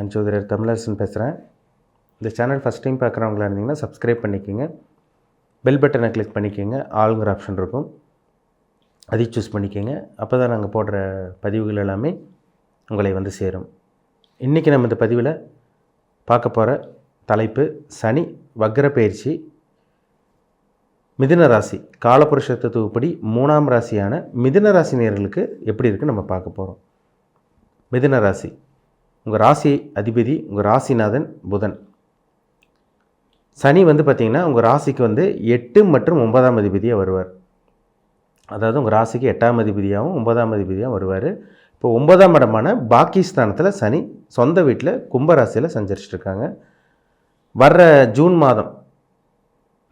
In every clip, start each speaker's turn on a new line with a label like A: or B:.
A: நான் சோதரர் தமிழரசன் பேசுகிறேன். இந்த சேனல் ஃபஸ்ட் டைம் பார்க்குறவங்களா இருந்தீங்கன்னா சப்ஸ்கிரைப் பண்ணிக்கோங்க. பெல் பட்டனை கிளிக் பண்ணிக்கோங்க. ஆளுங்கிற ஆப்ஷன் இருக்கும். அதை சூஸ் பண்ணிக்கோங்க. அப்போ தான் நாங்கள் போடுற பதிவுகள் எல்லாமே உங்களை வந்து சேரும். இன்றைக்கி நம்ம இந்த பதிவில் பார்க்க போகிற தலைப்பு சனி வக்ர பயிற்சி மிதுன ராசி காலபுருஷ தத்துவப்படி மூணாம் ராசியான மிதுன ராசி நேர்களுக்கு எப்படி இருக்குன்னு நம்ம பார்க்க போகிறோம் மிதுன ராசி உங்கள் ராசி அதிபதி உங்கள் ராசிநாதன் புதன். சனி வந்து பார்த்திங்கன்னா உங்கள் ராசிக்கு வந்து எட்டு மற்றும் ஒன்பதாம் அதிபதியாக வருவார். அதாவது உங்கள் ராசிக்கு எட்டாம் அதிபதியாகவும் ஒன்பதாம் அதிபதியாகவும் வருவார். இப்போ ஒன்பதாம் இடமான பாகிஸ்தானத்தில் சனி சொந்த வீட்டில் கும்பராசியில் சஞ்சரிச்சிட்டு இருக்காங்க வர்ற ஜூன் மாதம்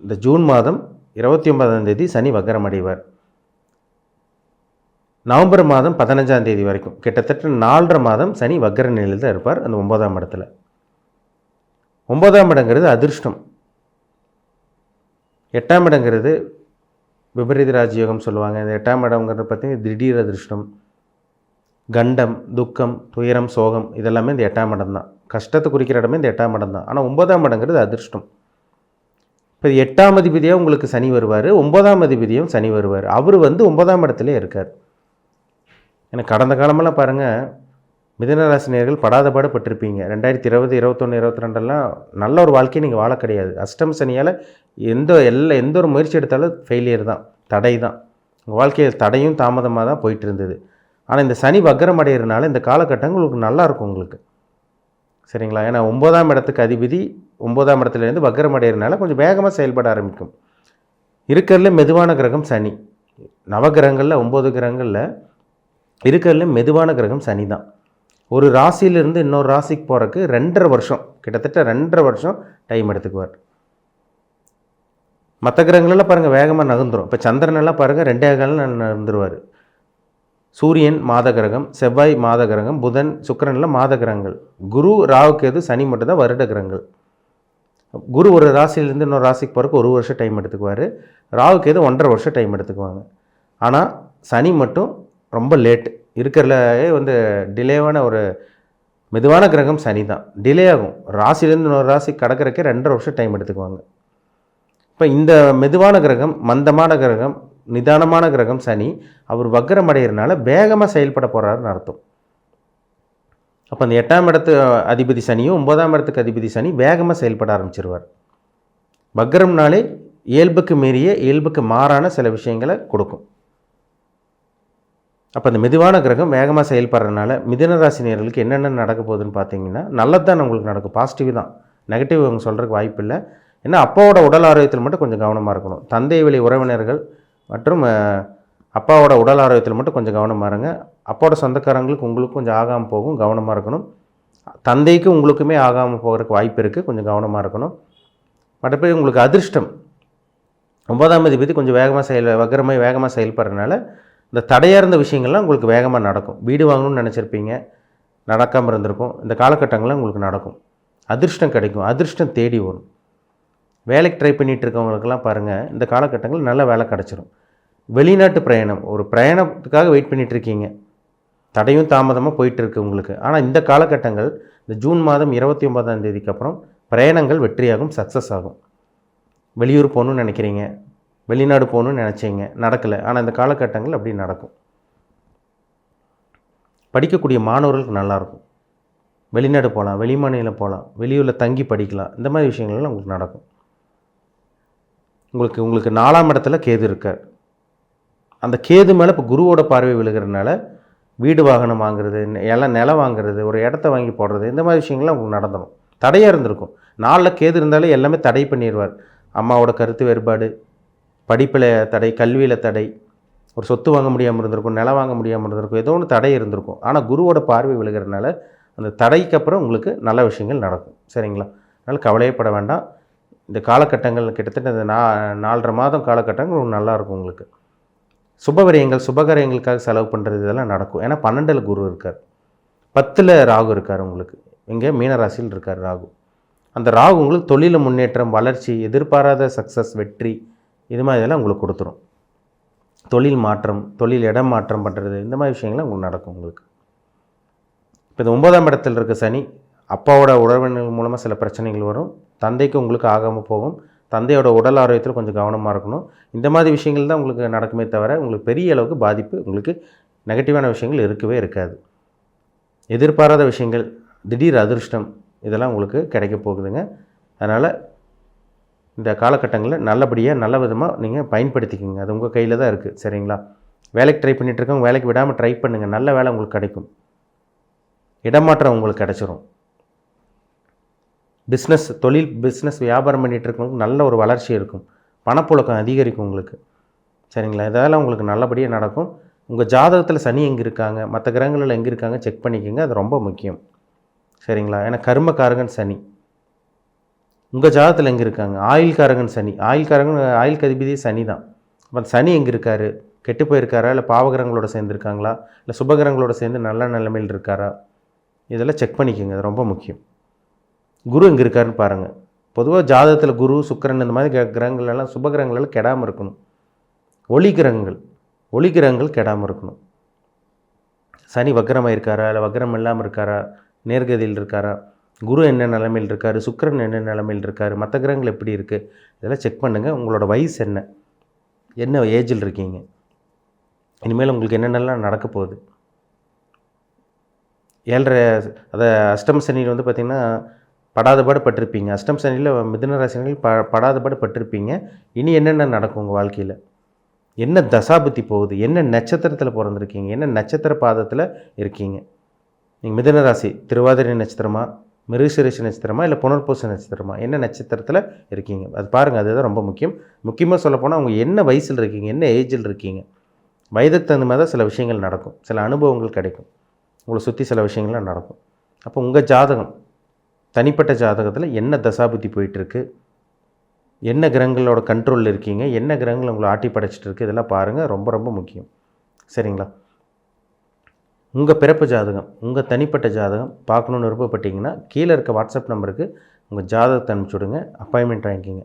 A: இந்த ஜூன் மாதம் இருபத்தி ஒன்பதாம் தேதி சனி வக்கரம் அடைவார் நவம்பர் மாதம் பதினஞ்சாம் தேதி வரைக்கும். கிட்டத்தட்ட நாலரை மாதம் சனி வக்கர நிலையில் தான் இருப்பார் அந்த ஒன்பதாம் இடத்துல. ஒன்பதாம் இடங்கிறது அதிர்ஷ்டம். எட்டாம் இடங்கிறது விபரீத ராஜயோகம் சொல்லுவாங்க. இந்த எட்டாம் இடங்கிறது பார்த்தீங்கன்னா திடீர் அதிர்ஷ்டம் கண்டம் துக்கம் துயரம் சோகம் இதெல்லாமே இந்த எட்டாம் இடம் தான். கஷ்டத்தை குறிக்கிற இடமே இந்த எட்டாம் இடம் தான். ஆனால் ஒன்பதாம் இடங்கிறது அதிர்ஷ்டம். இப்போ எட்டாம் அதிபதியாக உங்களுக்கு சனி வருவார் ஒன்பதாம் அதிபதியும் சனி வருவார். அவர் வந்து ஒன்பதாம் இடத்துல இருக்கார். எனக்கு கடந்த காலமெல்லாம் பாருங்கள் மிதனராசினியர்கள் படாத பாடுபட்டிருப்பீங்க ரெண்டாயிரத்தி இருபது இருபத்தொன்று இருபத்தி ரெண்டெல்லாம் நல்ல ஒரு வாழ்க்கையை நீங்கள் வாழ கிடையாது. அஷ்டம் சனியால் எந்த எல்லா எந்த ஒரு முயற்சி எடுத்தாலும் ஃபெயிலியர் தான் தடை தான். உங்கள் வாழ்க்கையில் தடையும் தாமதமாக தான் போயிட்டு இருந்தது. ஆனால் இந்த சனி வக்கரம் அடைகிறதுனால இந்த காலகட்டங்கள் உங்களுக்கு நல்லாயிருக்கும் உங்களுக்கு. சரிங்களா? ஏன்னா ஒன்பதாம் இடத்துக்கு அதிபதி ஒன்பதாம் இடத்துலேருந்து வக்கரம் அடைகிறதுனால கொஞ்சம் வேகமாக செயல்பட ஆரம்பிக்கும். இருக்கிறதுல மெதுவான கிரகம் சனி. நவகிரகங்களில் ஒம்பது கிரகங்களில் இருக்கிறதுல மெதுவான கிரகம் சனி தான் ஒரு ராசியிலிருந்து இன்னொரு ராசிக்கு போகிறக்கு ரெண்டரை வருஷம் கிட்டத்தட்ட ரெண்டரை வருஷம் டைம் எடுத்துக்குவார். மற்ற கிரகங்களெல்லாம் பாருங்கள் வேகமாக நகர்ந்துடும் இப்போ சந்திரனெல்லாம் பாருங்கள் ரெண்டே காலம் நகர்ந்துருவார். சூரியன் மாத கிரகம் செவ்வாய் மாத கிரகம் புதன் சுக்கிரன்லாம் மாத கிரகங்கள். குரு ராவுக்கு எது சனி மட்டும்தான் வருட கிரகங்கள். குரு ஒரு ராசியிலேருந்து இன்னொரு ராசிக்கு போகிறக்கு ஒரு வருஷம் டைம் எடுத்துக்குவார். ராவுக்கு எது ஒன்றரை வருஷம் டைம் எடுத்துக்குவாங்க. ஆனால் சனி மட்டும் ரொம்ப லேட் இருக்கிறதுலே வந்து டிலேவான ஒரு மெதுவான கிரகம் சனி தான். டிலே ஆகும். ராசிலேருந்து இன்னொரு ராசி கடக்கிறக்கே ரெண்டரை வருஷம் டைம் எடுத்துக்குவாங்க. இப்போ இந்த மெதுவான கிரகம் மந்தமான கிரகம் நிதானமான கிரகம் சனி அவர் வக்கரம் அடைகிறனால வேகமாக செயல்பட போகிறாருன்னு அர்த்தம். அப்போ அந்த எட்டாம் இடத்து அதிபதி சனியும் ஒன்பதாம் இடத்துக்கு அதிபதி சனி வேகமாக செயல்பட ஆரம்பிச்சிருவார். வக்கரம்னாலே இயல்புக்கு மீறிய இயல்புக்கு மாறான சில விஷயங்களை கொடுக்கும். அப்போ அந்த மெதுவான கிரகம் வேகமாக செயல்படுறதுனால மிதுன ராசினியர்களுக்கு என்னென்ன நடக்க போகுதுன்னு பார்த்தீங்கன்னா நல்லது தான் உங்களுக்கு நடக்கும். பாசிட்டிவ் தான். நெகட்டிவ் அவங்க சொல்கிறதுக்கு வாய்ப்பு இல்லை. ஏன்னா அப்பாவோட உடல் ஆரோக்கியத்தில் மட்டும் கொஞ்சம் கவனமாக இருக்கணும். தந்தை வழி உறவினர்கள் மற்றும் அப்பாவோட உடல் ஆரோக்கியத்தில் மட்டும் கொஞ்சம் கவனமாக இருங்க. அப்பாவோட சொந்தக்காரங்களுக்கு உங்களுக்கு கொஞ்சம் ஆகாமல் போகும் கவனமாக இருக்கணும். தந்தைக்கு உங்களுக்குமே ஆகாமல் போகிறதுக்கு வாய்ப்பு இருக்குது கொஞ்சம் கவனமாக இருக்கணும். மற்றபடி உங்களுக்கு அதிர்ஷ்டம். ஒன்பதாம் அதிபதி கொஞ்சம் வேகமாக செயல் வக்கரமாக வேகமாக செயல்படுறதுனால இந்த தடையாக இருந்த விஷயங்கள்லாம் உங்களுக்கு வேகமாக நடக்கும். வீடு வாங்கணும்னு நினச்சிருப்பீங்க. நடக்காமல் இருந்திருக்கும். இந்த காலகட்டங்கள்லாம் உங்களுக்கு நடக்கும். அதிர்ஷ்டம் கிடைக்கும். அதிர்ஷ்டம் தேடி வரும் வேலைக்கு ட்ரை பண்ணிகிட்டு இருக்கவங்களுக்கெல்லாம் பாருங்கள் இந்த காலகட்டங்களில் நல்ல வேலை கிடச்சிரும். வெளிநாட்டு பிரயாணம். ஒரு பிரயாணத்துக்காக வெயிட் பண்ணிகிட்ருக்கீங்க தடையும் தாமதமாக போயிட்டுருக்கு உங்களுக்கு. ஆனால் இந்த காலகட்டங்கள் இந்த ஜூன் மாதம் இருபத்தி ஒன்பதாம் தேதிக்கு அப்புறம் பிரயாணங்கள் வெற்றியாகும் சக்ஸஸ் ஆகும். வெளியூர் போகணும்னு நினைக்கிறீங்க. வெளிநாடு போகணும்னு நினச்சிங்க நடக்கலை. ஆனால் இந்த காலகட்டங்கள் அப்படி நடக்கும். படிக்கக்கூடிய மாணவர்களுக்கு நல்லாயிருக்கும். வெளிநாடு போகலாம் வெளி மாநிலம் போகலாம் வெளியூரில் தங்கி படிக்கலாம். இந்த மாதிரி விஷயங்கள்லாம் உங்களுக்கு நடக்கும். உங்களுக்கு உங்களுக்கு நாலாம் இடத்துல கேது இருக்கார். அந்த கேது மேலே இப்போ குருவோட பார்வை விழுகிறதுனால வீடு வாகனம் வாங்குறது எல்லாம் நிலம் வாங்குறது ஒரு இடத்த வாங்கி போடுறது இந்த மாதிரி விஷயங்கள்லாம் உங்களுக்கு நடந்துடும் தடையாக இருந்திருக்கும். நாளில் கேது இருந்தாலே எல்லாமே தடை பண்ணிடுவார் அம்மாவோட கருத்து வேறுபாடு படிப்பில் தடை கல்வியில் தடை ஒரு சொத்து வாங்க முடியாமல் இருந்திருக்கும் நிலம் வாங்க முடியாமல் இருந்திருக்கும் ஏதோ ஒன்று தடை இருந்திருக்கும். ஆனால் குருவோட பார்வை விழுகிறதுனால அந்த தடைக்கு அப்புறம் உங்களுக்கு நல்ல விஷயங்கள் நடக்கும். சரிங்களா? அதனால் கவலையப்பட வேண்டாம். இந்த காலகட்டங்கள் கிட்டத்தட்ட இந்த நா நாலரை மாதம் காலகட்டங்கள் நல்லாயிருக்கும் நல்லா இருக்கும் உங்களுக்கு. சுபவிரயங்கள் சுபகரியங்களுக்காக செலவு பண்ணுறது இதெல்லாம் நடக்கும். ஏன்னா பன்னெண்டில் குரு இருக்கார். பத்தில் ராகு இருக்கார் உங்களுக்கு. இங்கே மீனராசியில் இருக்கார் ராகு. அந்த ராகு உங்களுக்கு தொழில முன்னேற்றம் வளர்ச்சி எதிர்பாராத சக்ஸஸ் வெற்றி இது மாதிரி இதெல்லாம் உங்களுக்கு கொடுத்துரும். தொழில் மாற்றம் தொழில் இடம் மாற்றம் பண்ணுறது இந்த மாதிரி விஷயங்கள்லாம் உங்களுக்கு நடக்கும் உங்களுக்கு. இப்போ இந்த ஒன்பதாம் இடத்துல இருக்க சனி அப்பாவோட உறவினர்கள் மூலமாக சில பிரச்சனைகள் வரும். தந்தைக்கு உங்களுக்கு ஆகாமல் போகும். தந்தையோட உடல் ஆரோக்கியத்தில் கொஞ்சம் கவனமாக இருக்கணும். இந்த மாதிரி விஷயங்கள் தான் உங்களுக்கு நடக்குமே தவிர உங்களுக்கு பெரிய அளவுக்கு பாதிப்பு உங்களுக்கு நெகட்டிவான விஷயங்கள் இருக்கவே இருக்காது. எதிர்பாராத விஷயங்கள் திடீர் அதிர்ஷ்டம் இதெல்லாம் உங்களுக்கு கிடைக்க போகுதுங்க. அதனால் இந்த காலகட்டங்களில் நல்லபடியாக நல்ல விதமாக நீங்கள் பயன்படுத்திக்கோங்க. அது உங்கள் கையில் தான் இருக்குது சரிங்களா? வேலைக்கு ட்ரை பண்ணிகிட்ருக்கோம் வேலைக்கு விடாமல் ட்ரை பண்ணுங்கள் நல்ல வேலை உங்களுக்கு கிடைக்கும். இடமாற்றம் உங்களுக்கு கிடச்சிரும். பிஸ்னஸ் தொழில் பிஸ்னஸ் வியாபாரம் பண்ணிகிட்டு இருக்கவங்களுக்கு நல்ல ஒரு வளர்ச்சி இருக்கும். பணப்புழக்கம் அதிகரிக்கும் உங்களுக்கு. சரிங்களா? இதெல்லாம் உங்களுக்கு நல்லபடியாக நடக்கும். உங்கள் ஜாதகத்தில் சனி எங்கே இருக்காங்க? மற்ற கிரகங்களில் எங்கே இருக்காங்க? செக் பண்ணிக்கோங்க. அது ரொம்ப முக்கியம். சரிங்களா? ஏன்னா கர்மக்காரகன் சனி. உங்கள் ஜாதகத்தில் எங்கே இருக்காங்க? ஆயுள்காரகன் சனி. ஆயுள்காரகன் ஆயுள் கதிபதி சனி தான். அப்போ சனி எங்கே இருக்காரு? கெட்டு போயிருக்காரா? இல்லை பாவகிரகங்களோட சேர்ந்துருக்காங்களா? இல்லை சுபகிரகங்களோட சேர்ந்து நல்ல நிலைமையில் இருக்காரா? இதெல்லாம் செக் பண்ணிக்கோங்க. அது ரொம்ப முக்கியம். குரு எங்கே இருக்காருன்னு பாருங்கள் பொதுவாக ஜாதகத்தில் குரு சுக்கிரன் இந்த மாதிரி கிரகங்கள்லாம் கிரகங்கள் கெடாமல் இருக்கணும். ஒளி கிரகங்கள். ஒளி கிரகங்கள் கெடாமல் இருக்கணும். சனி வக்ரமாக இருக்காரா இல்லை வக்ரம் இல்லாமல் இருக்காரா? நேர்கதியில் இருக்காரா? குரு என்ன நிலைமையில் இருக்கார் சுக்கிரன் என்ன நிலைமையில் இருக்கார் மற்ற கிரகங்கள் எப்படி இருக்குது இதெல்லாம் செக் பண்ணுங்கள் உங்களோட வயசு என்ன? என்ன ஏஜில் இருக்கீங்க? இனிமேல் உங்களுக்கு என்னென்னலாம் நடக்க போகுது? ஏழரை அதை அஷ்டம சனியில் வந்து பார்த்திங்கன்னா படாதபாடு பட்டிருப்பீங்க. அஷ்டம் சனியில் மிதுன ராசினியில் ப படாதபாடு பட்டிருப்பீங்க. இனி என்னென்ன நடக்கும் உங்கள் வாழ்க்கையில்? என்ன தசாபுத்தி போகுது? என்ன நட்சத்திரத்தில் பிறந்திருக்கீங்க? என்ன நட்சத்திர பாதத்தில் இருக்கீங்க? நீங்கள் மிதுன ராசி திருவாதிரை நட்சத்திரமாக மிருகசிரிஷ நட்சத்திரமா இல்லை புனர்பூச நட்சத்திரமா? என்ன நட்சத்திரத்தில் இருக்கீங்க? அது பாருங்கள் அதுதான் ரொம்ப முக்கியம். முக்கியமாக சொல்லப்போனால் அவங்க என்ன வயசில் இருக்கீங்க? என்ன ஏஜில் இருக்கீங்க? வயதுக்கு தகுந்த மாதிரி தான் சில விஷயங்கள் நடக்கும். சில அனுபவங்கள் கிடைக்கும். உங்களை சுற்றி சில விஷயங்கள்லாம் நடக்கும். அப்போ உங்கள் ஜாதகம் தனிப்பட்ட ஜாதகத்தில் என்ன தசாபுத்தி போயிட்டுருக்கு? என்ன கிரகங்களோட கண்ட்ரோலில் இருக்கீங்க? என்ன கிரகங்கள் உங்களை ஆட்டி படைச்சிட்டு இருக்கு இதெல்லாம் பாருங்கள் ரொம்ப ரொம்ப முக்கியம். சரிங்களா? உங்கள் பிறப்பு ஜாதகம் உங்கள் தனிப்பட்ட ஜாதகம் பார்க்கணுன்னு விருப்பப்பட்டீங்கன்னா கீழே இருக்க வாட்ஸ்அப் நம்பருக்கு உங்கள் ஜாதகத்தை அனுப்பிச்சி விடுங்க அப்பாயின்மெண்ட் வாங்கிக்கிங்க.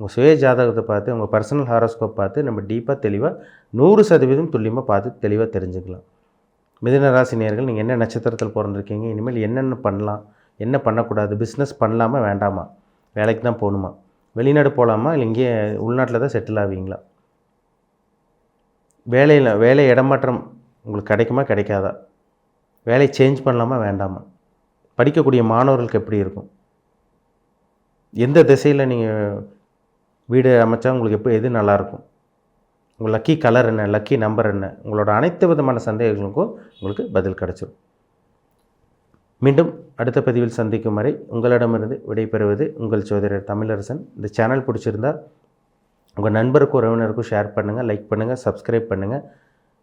A: உங்கள் சுய ஜாதகத்தை பார்த்து உங்கள் பர்சனல் ஹாரோஸ்கோப் பார்த்து நம்ம டீப்பாக தெளிவாக நூறு சதவீதம் துல்லியமாக பார்த்து தெளிவாக தெரிஞ்சுக்கலாம். மிதுன ராசி நேர்கள் நீங்கள் என்ன நட்சத்திரத்தில் பிறந்திருக்கீங்க இனிமேல் என்னென்ன பண்ணலாம் என்ன பண்ணக்கூடாது பிஸ்னஸ் பண்ணலாமா வேண்டாமா வேலைக்கு தான் போகணுமா வெளிநாடு போகலாமா இல்லை இங்கேயே உள்நாட்டில் தான் செட்டில் ஆவீங்களா? வேலையில் வேலை இடமாற்றம் உங்களுக்கு கிடைக்குமா கிடைக்காதா? வேலையை சேஞ்ச் பண்ணலாமா வேண்டாமா? படிக்கக்கூடிய மாணவர்களுக்கு எப்படி இருக்கும்? எந்த திசையில் நீங்கள் வீடு அமைச்சா உங்களுக்கு எப்படி எது நல்லாயிருக்கும் உங்கள் லக்கி கலர் என்ன லக்கி நம்பர் என்ன? உங்களோட அனைத்து விதமான சந்தேகங்களுக்கும் உங்களுக்கு பதில் கிடச்சிடும் மீண்டும் அடுத்த பதிவில் சந்திக்கும் வரை உங்களிடமிருந்து விடைபெறுவது உங்கள் சோதரர் தமிழரசன். இந்த சேனல் பிடிச்சிருந்தால் உங்கள் நண்பருக்கும் உறவினருக்கும் ஷேர் பண்ணுங்கள் லைக் பண்ணுங்கள் சப்ஸ்கிரைப் பண்ணுங்கள்